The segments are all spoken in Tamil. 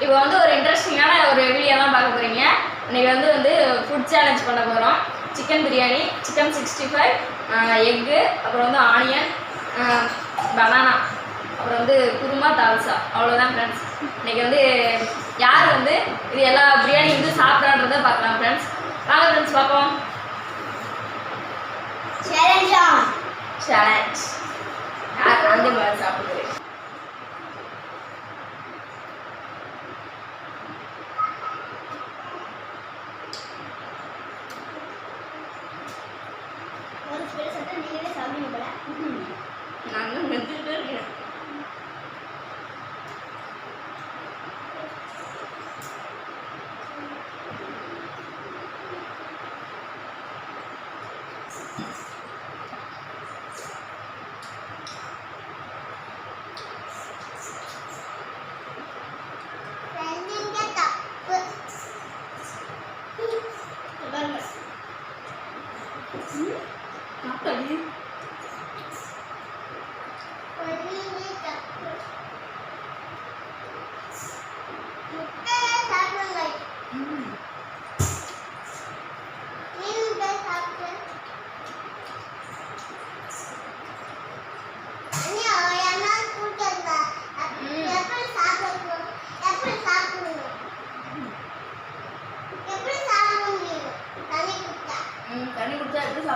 இப்போ வந்து ஒரு இன்ட்ரெஸ்டிங்கான ஒரு வீடியோ தான் பார்க்க போகிறீங்க இன்னைக்கு வந்து வந்து ஃபுட் சேலஞ்ச் பண்ண போகிறோம் chicken biryani chicken sixty five egg அப்புறம் வந்து ஆனியன் பனானா அப்புறம் வந்து குருமா தால்சா. அவ்வளோதான் ஃப்ரெண்ட்ஸ் இன்னைக்கு வந்து யார் வந்து இது எல்லா பிரியாணி வந்து சாப்பிட்றான்றதை பார்க்கலாம் ஃப்ரெண்ட்ஸ் வாங்க ஃப்ரெண்ட்ஸ் பார்ப்போம். சேலஞ்ச் சேலஞ்ச் யார் வந்து முதல்ல நீங்களே மெத்துக்கிட்டே இருக்கேன்.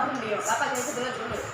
குடிச்சா எப்படி சாப்பிட முடியும் பாப்பா கேட்டு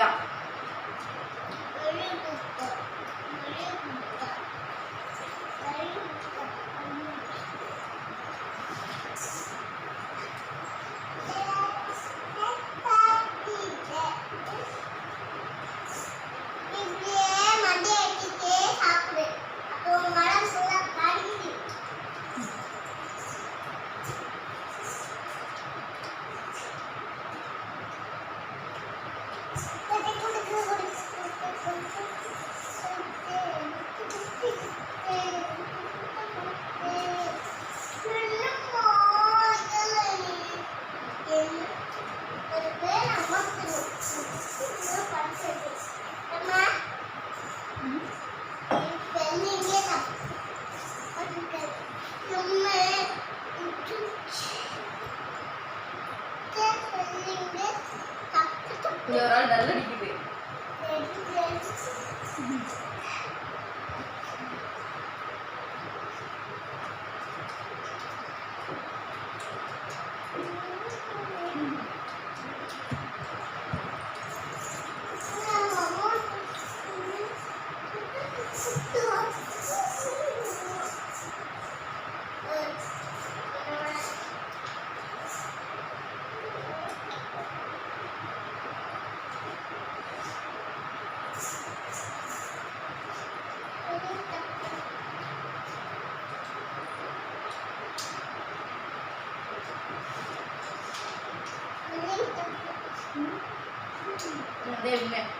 Venga. இங்கே ஒரு ஆள் Amen.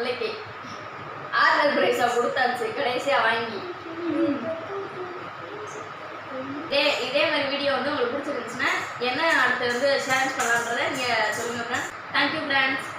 பிள்ளைக்கு ஆறுதல் பிரைஸா கொடுத்தாச்சு கடைசியா வாங்கி. இதே இதே மாதிரி வீடியோ வந்து உங்களுக்கு பிடிச்சிருந்துச்சுன்னா என்ன அடுத்து வந்து சேலஞ்ச் பண்ணலான்றதை நீங்கள் சொல்லுங்கள் ஃப்ரெண்ட்ஸ் தேங்க்யூ ஃப்ரெண்ட்ஸ்